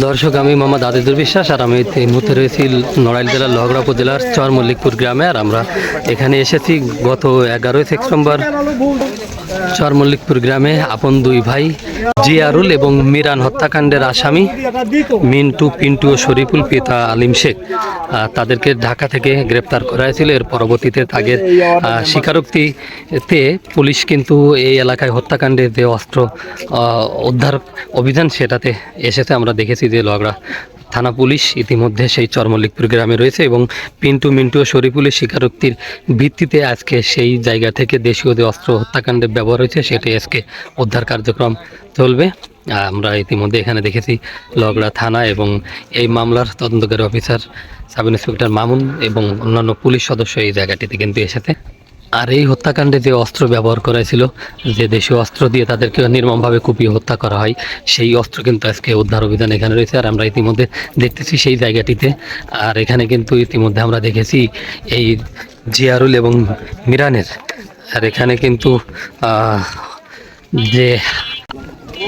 দর্শক, আমি মোহাম্মদ আদিদুর বিশ্বাস আর আমি এই মুহূর্তে রয়েছি নড়াইল জেলার লহগড়া উপজেলার চর মল্লিকপুর গ্রামে আর আমরা এখানে এসেছি গত এগারোই সেপ্টেম্বর চর মল্লিকপুর গ্রামে আপন দুই ভাই জিয়ারুল এবং মিরান হত্যাকাণ্ডের আসামি মিন্টু পিন্টু ও শরীফুল পিতা আলিম শেখ তাদেরকে ঢাকা থেকে গ্রেপ্তার করা হয়েছিল এর পরবর্তীতে তাদের স্বীকারোক্তিতে পুলিশ কিন্তু এই এলাকায় হত্যাকাণ্ডে যে অস্ত্র উদ্ধার অভিযান সেটাতে এসেছে। আমরা দেখেছি যে লগড়া থানা পুলিশ ইতিমধ্যে সেই চরমল্লিকপুর গ্রামে রয়েছে এবং পিন্টু মিন্টু ও শরীফুলের স্বীকারোক্তির ভিত্তিতে আজকে সেই জায়গা থেকে দেশীয় যে অস্ত্র হত্যাকাণ্ডে ব্যবহার হয়েছে সেটি আজকে উদ্ধার কার্যক্রম চলবে। আমরা ইতিমধ্যে এখানে দেখেছি লগড়া থানা এবং এই মামলার তদন্তকারী অফিসার, সাব ইন্সপেক্টর মামুন এবং অন্যান্য পুলিশ সদস্য এই জায়গাটিতে কিন্তু এসেছে। আর এই হত্যাকাণ্ডে যে অস্ত্র ব্যবহার করা ছিল যে দেশীয় অস্ত্র দিয়ে তাদেরকে নির্মমভাবে কুপিয়ে হত্যা করা হয়, সেই অস্ত্র কিন্তু আজকে উদ্ধার অভিযান এখানে রয়েছে আর আমরা ইতিমধ্যে দেখতেছি সেই জায়গাটিতে। আর এখানে কিন্তু ইতিমধ্যে আমরা দেখেছি এই জিয়ারুল এবং মিরানের। আর এখানে কিন্তু যে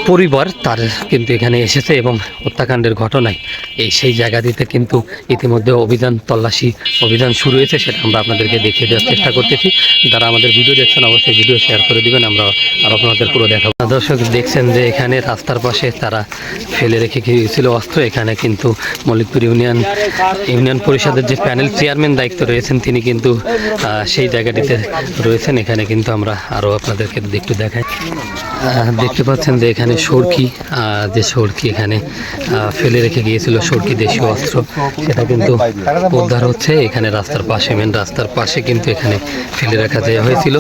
পরিবার, তার কিন্তু এখানে এসেছে এবং হত্যাকাণ্ডের ঘটনায় এই সেই জায়গাটিতে কিন্তু ইতিমধ্যে অভিযান তল্লাশি, অভিযান শুরু হয়েছে, সেটা আমরা আপনাদেরকে দেখিয়ে দেওয়ার চেষ্টা করতেছি। যারা আমাদের ভিডিও দেখছেন, অবশ্যই ভিডিও শেয়ার করে দিবেন, আমরা আর আপনাদের পুরো দেখাবো। দর্শক দেখছেন যে এখানে রাস্তার পাশে তারা ফেলে রেখে গিয়েছিল অস্ত্র। এখানে কিন্তু মল্লিকপুর ইউনিয়ন ইউনিয়ন পরিষদের যে প্যানেল চেয়ারম্যান দায়িত্ব রয়েছেন, তিনি কিন্তু সেই জায়গাটিতে রয়েছেন। এখানে কিন্তু আমরা আরও আপনাদেরকে একটু দেখাই। দেখতে পাচ্ছেন যে এখানে সরকি যে সরকি এখানে ফেলে রেখে গিয়েছিল। সরকি দেশীয় অস্ত্র, সেটা কিন্তু উদ্ধার হচ্ছে। এখানে রাস্তার পাশে মেন রাস্তার পাশে কিন্তু এখানে ফেলে রাখা দেওয়া হয়েছিল।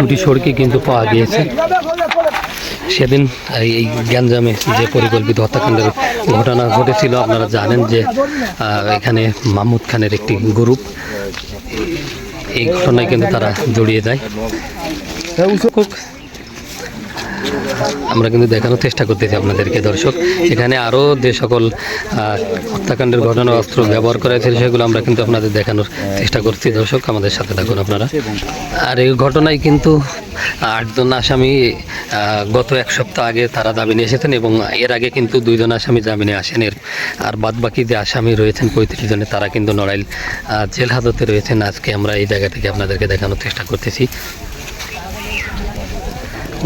দুটি সড়কি কিন্তু পাওয়া গিয়েছে। সেদিন এই গ্যাঞ্জামে যে পরিকল্পিত হত্যাকাণ্ডের ঘটনা ঘটেছিল, আপনারা জানেন যে এখানে মাহমুদ খানের একটি গ্রুপ, এই ঘটনায় কিন্তু তারা জড়িয়ে যায়। আমরা কিন্তু দেখানোর চেষ্টা করতেছি আপনাদেরকে, দর্শক। এখানে আরও যে সকল হত্যাকাণ্ডের ঘটনা, অস্ত্র ব্যবহার করা হয়েছে, সেগুলো আমরা কিন্তু আপনাদের দেখানোর চেষ্টা করছি। দর্শক, আমাদের সাথে থাকুন আপনারা। আর এই ঘটনায় কিন্তু আটজন আসামি গত এক সপ্তাহ আগে তারা জামিনে এসেছেন এবং এর আগে কিন্তু দুইজন আসামি জামিনে আসেন। এর আর বাদ বাকি যে আসামি রয়েছেন, পঁয়ত্রিশ জনে তারা কিন্তু নড়াইল জেল হাজতে রয়েছেন। আজকে আমরা এই জায়গা থেকে আপনাদেরকে দেখানোর চেষ্টা করতেছি।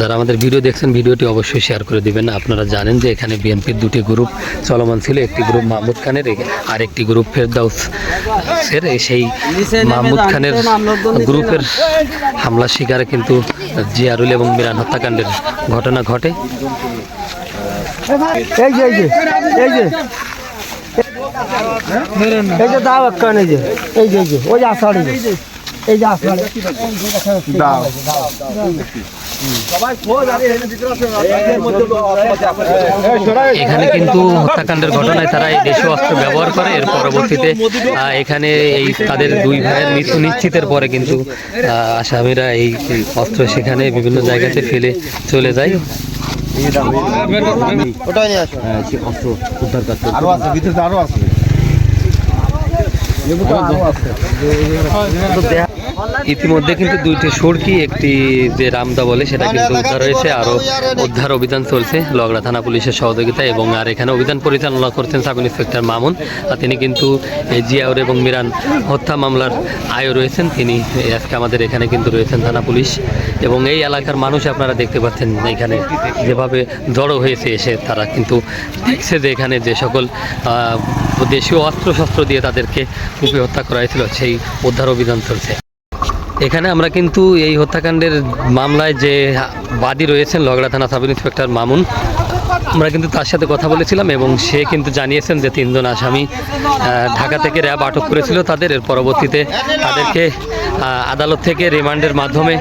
যারা আমাদের ভিডিও দেখছেন, ভিডিওটি অবশ্যই শেয়ার করে দিবেন। আপনারা জানেন যে এখানে বিএনপির দুটি গ্রুপ চলমান ছিল। একটি গ্রুপ মাহমুদ খানের আর একটি গ্রুপ ফেরদাউস এর সেই মাহমুদ খানের গ্রুপের হামলার শিকারে কিন্তু জিয়ারুল এবং মিরান হত্যাকাণ্ডের ঘটনা ঘটে। এই যে এই যে এই যে এই যে এই যে, ওই আষাঢ়ি। এই যে আষাঢ়ি এখানে কিন্তু হত্যাকাণ্ডের ঘটনায় তারা এই দেশীয় অস্ত্র ব্যবহার করে। এর পরবর্তীতে এখানে এই তাদের দুই ভাইয়ের মৃত্যু নিশ্চিতের পরে কিন্তু আহ, আসামিরা এই অস্ত্র সেখানে বিভিন্ন জায়গাতে ফেলে চলে যায়। আরও আছে ভিতরে আরও আছে। ইতিমধ্যে কিন্তু দুইটি সড়কি একটি যে রামদা বলে সেটা কিন্তু উদ্ধার হয়েছে আরও উদ্ধার অভিযান চলছে লগড়া থানা পুলিশের সহযোগিতায় এবং আর এখানে অভিযান পরিচালনা করছেন সাব ইন্সপেক্টর মামুন তিনি কিন্তু জিয়াউর এবং মিরান হত্যা মামলার আয়ও রয়েছেন। তিনি আজকে আমাদের এখানে কিন্তু রয়েছেন থানা পুলিশ এবং এই এলাকার মানুষ আপনারা দেখতে পাচ্ছেন এখানে যেভাবে জড়ো হয়েছে এসে, তারা কিন্তু দেখছে যে এখানে যে সকল দেশীয় অস্ত্রশস্ত্র দিয়ে তাদেরকে কুপি হত্যা করা হয়েছিল সেই উদ্ধার অভিযান চলছে। এখানে আমরা কিন্তু এই হত্যাকাণ্ডের মামলায় যে বাদী রয়েছেন লগড়া থানা সাব ইন্সপেক্টর মামুন, আমরা কিন্তু তার সাথে কথা বলেছিলাম এবং সে কিন্তু জানিয়েছেন যে তিনজন আসামি ঢাকা থেকে র্যাব আটক করেছিল তাদের, এর পরবর্তীতে তাদেরকে আদালত থেকে রিমান্ডের মাধ্যমে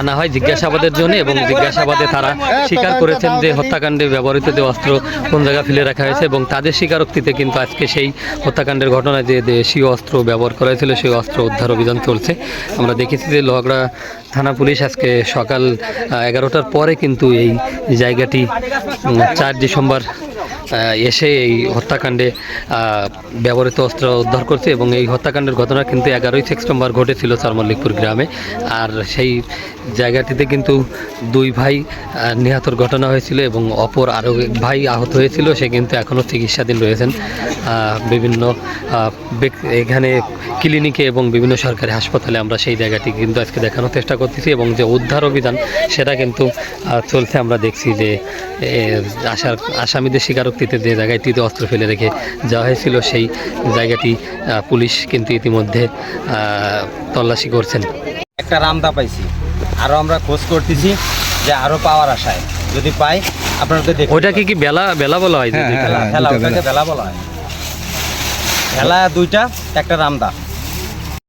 আনা হয় জিজ্ঞাসাবাদের জন্য এবং জিজ্ঞাসাবাদে তারা স্বীকার করেছেন যে হত্যাকাণ্ডে ব্যবহৃত যে অস্ত্র কোন জায়গায় ফেলে রাখা হয়েছে এবং তাদের স্বীকারোক্তিতে কিন্তু আজকে সেই হত্যাকাণ্ডের ঘটনায় যে দেশীয় অস্ত্র ব্যবহার করা হয়েছিল, সেই অস্ত্র উদ্ধার অভিযান চলছে। আমরা দেখেছি যে লগড়া থানা পুলিশ আজকে সকাল এগারোটার পরে কিন্তু এই জায়গাটি চার ডিসেম্বর এসে এই হত্যাকাণ্ডে ব্যবহৃত অস্ত্র উদ্ধার করছে এবং এই হত্যাকাণ্ডের ঘটনা কিন্তু এগারোই সেপ্টেম্বর ঘটেছিল চারমল্লিকপুর গ্রামে। আর সেই জায়গাটিতে কিন্তু দুই ভাই নিহতর ঘটনা হয়েছিল এবং অপর আরও ভাই আহত হয়েছিল। সে কিন্তু এখনও চিকিৎসাধীন রয়েছেন। বিভিন্ন এখানে ক্লিনিকে এবং বিভিন্ন সরকারি হাসপাতালে আমরা সেই জায়গাটি কিন্তু আজকে দেখানোর চেষ্টা করতেছি এবং যে উদ্ধার অভিযান, সেটা কিন্তু চলছে। আমরা দেখছি যে আসার আসামিদের স্বীকারোক্তিতে যে জায়গাটিতে অস্ত্র ফেলে রেখে যাওয়া হয়েছিল সেই জায়গাটি পুলিশ কিন্তু ইতিমধ্যে তল্লাশি করছেন। একটা রামদা পাইছি। আরও আমরা খোঁজ করতেছি যে আরও পাওয়ার আশায়। যদি পাই আপনাদের ওইটাকে কি বেলা বেলা বলা হয়? হ্যাঁ, ওটাকে বেলা বলা হয়। বেলা দুইটা একটা রামদা।